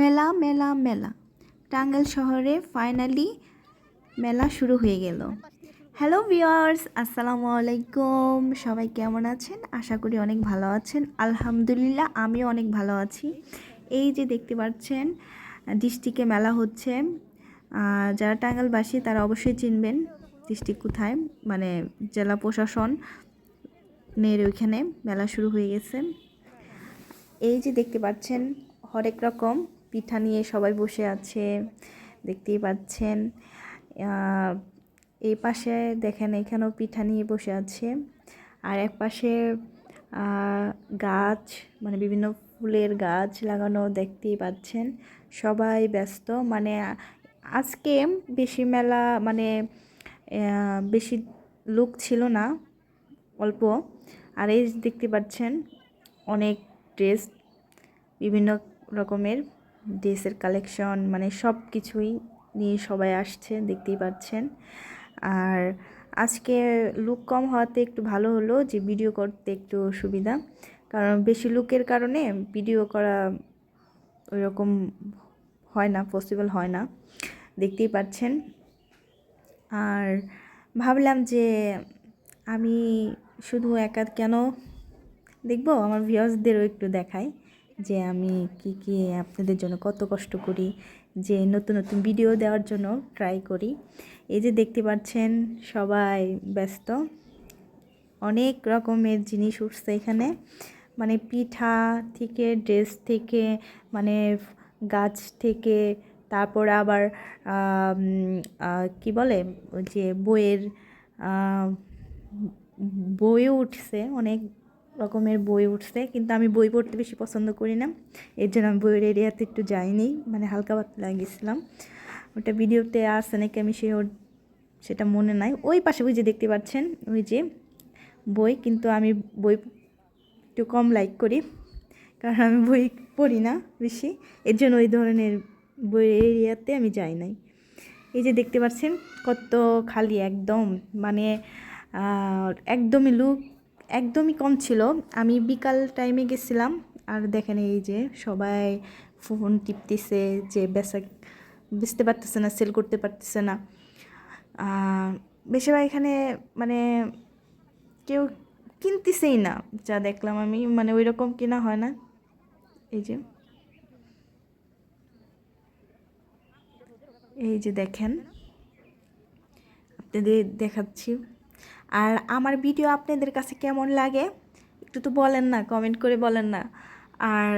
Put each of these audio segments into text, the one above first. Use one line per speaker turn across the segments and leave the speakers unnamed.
মেলা মেলা মেলা। টাঙ্গাইল শহরে ফাইনালি মেলা শুরু হয়ে গেল। হ্যালো ভিওয়ার্স আসসালামু আলাইকুম। সবাই কেমন আছেন? আশা করি অনেক ভালো আছেন। আলহামদুলিল্লাহ, আমিও অনেক ভালো আছি। এই যে দেখতে পাচ্ছেন ডিস্ট্রিক্টে মেলা হচ্ছে। যারা টাঙ্গালবাসী তারা অবশ্যই চিনবেন ডিস্ট্রিক্ট কোথায়। মানে জেলা প্রশাসন নের ওইখানে মেলা শুরু হয়ে গেছে। এই যে দেখতে পাচ্ছেন, হরেক রকম পিঠা নিয়ে সবাই বসে আছে, দেখতেই পাচ্ছেন। এই পাশে দেখেন এখানেও পিঠা নিয়ে বসে আছে। আর এক পাশে গাছ মানে বিভিন্ন ফুলের গাছ লাগানো দেখতেই পাচ্ছেন। সবাই ব্যস্ত মানে আজকে বেশি মেলা মানে বেশি লোক ছিল না, অল্প। আর এই দেখতে পাচ্ছেন, অনেক ড্রেস বিভিন্ন রকমের। ড্রেসের কালেকশন মানে সব কিছুই নিয়ে সবাই আসছে, দেখতেই পাচ্ছেন। আর আজকে লুক কম হওয়াতে একটু ভালো হলো যে ভিডিও করতে একটু সুবিধা। কারণ বেশি লুকের কারণে ভিডিও করা ওই রকম হয় না পসিবল হয় না। দেখতেই পাচ্ছেন। আর ভাবলাম যে আমি শুধু একা কেন দেখব? আমার ভিউয়ার্সদেরও একটু দেখাই। যে আমি কি কি আপনাদের জন্য কত কষ্ট করি, যে নতুন নতুন ভিডিও দেওয়ার জন্য ট্রাই করি। এই যে দেখতে পাচ্ছেন, সবাই ব্যস্ত। অনেক রকমের জিনিস উঠছে এখানে। মানে পিঠা থেকে ড্রেস থেকে মানে গাছ থেকে, তারপর আবার কি বলে যে বইয়ের বইও উঠছে অনেক। রকমের বই উঠছে, কিন্তু আমি বই পড়তে বেশি পছন্দ করি না। এর জন্য আমি বইয়ের এরিয়াতে একটু যাইনি মানে হালকা পাতলা গেছিলাম। ওটা ভিডিওতে আসছে নাকি আমি সে সেটা মনে নাই। ওই পাশে ওই যে দেখতে পাচ্ছেন, ওই যে বই, কিন্তু আমি বই একটু কম লাইক করি, কারণ আমি বই পড়ি না বেশি। এর জন্য ওই ধরনের বইয়ের এরিয়াতে আমি যাই নাই। এই যে দেখতে পাচ্ছেন, কত খালি একদম মানে একদমই লুক একদমই কম ছিল। আমি বিকাল টাইমে গেছিলাম আর দেখেন এই যে সবাই ফোন টিপতেছে যে বেচা বেচতে পারতেছে না সেল করতে পারতেছে না। বেশিরভাগ এখানে মানে কেউ কিনতেছেই না, যা দেখলাম আমি মানে ওই রকম কেনা হয় না। এই যে। এই যে দেখেন, আপনাদের দেখাচ্ছি। আর আমার ভিডিও আপনাদের কাছে কেমন লাগে, একটু তো বলেন না কমেন্ট করে বলেন না। আর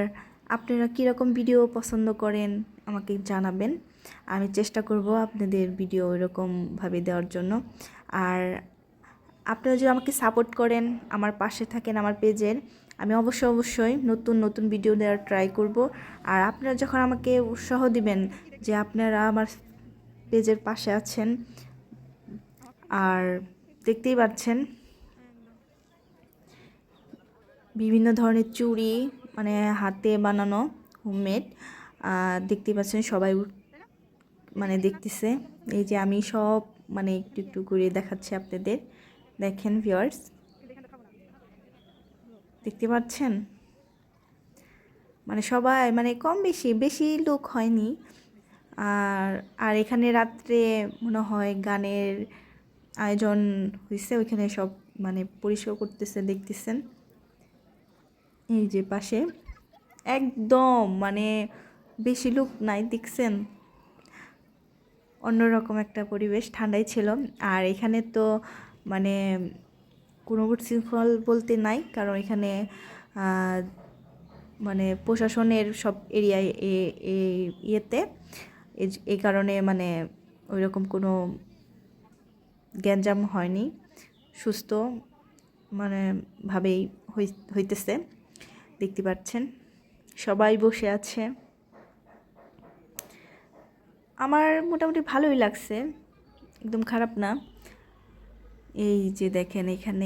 আপনারা কীরকম ভিডিও পছন্দ করেন, আমাকে জানাবেন। আমি চেষ্টা করব আপনাদের ভিডিও ওইরকমভাবে দেওয়ার জন্য। আর আপনারা যদি আমাকে সাপোর্ট করেন, আমার পাশে থাকেন, আমার পেজের, আমি অবশ্যই অবশ্যই নতুন নতুন ভিডিও দেওয়ার ট্রাই করব। আর আপনারা যখন আমাকে উৎসাহ দিবেন যে আপনারা আমার পেজের পাশে আছেন, আর দেখতেই পাচ্ছেন। বিভিন্ন ধরনের চুড়ি মানে হাতে বানানো হোমমেড দেখতেই পাচ্ছেন সবাই মানে দেখতেছে। এই যে আমি সব মানে একটু একটু করে দেখাচ্ছি আপনাদের। দেখেন ভিউয়ার্স দেখতে পাচ্ছেন? মানে সবাই মানে কম বেশি বেশি লোক হয়নি। আর আর এখানে রাত্রে মনে হয় গানের আয়োজন হয়েছে ওইখানে সব মানে পরিষ্কার করতেছে দেখতেছেন। এই যে পাশে, একদম মানে বেশি লোক নাই, দেখছেন? অন্যরকম একটা পরিবেশ, ঠান্ডাই ছিল। আর এখানে তো মানে কোনো শৃঙ্খল বলতে নাই, কারণ এখানে মানে প্রশাসনের সব এরিয়ায় ইয়েতে এই কারণে মানে ওই রকম কোনো গ্যাঞ্জাম হয়নি, সুস্থ মানে ভাবেই হই- হইতেছে। দেখতে পাচ্ছেন, সবাই বসে আছে। আমার মোটামুটি ভালোই লাগছে, একদম খারাপ না। এই যে দেখেন এখানে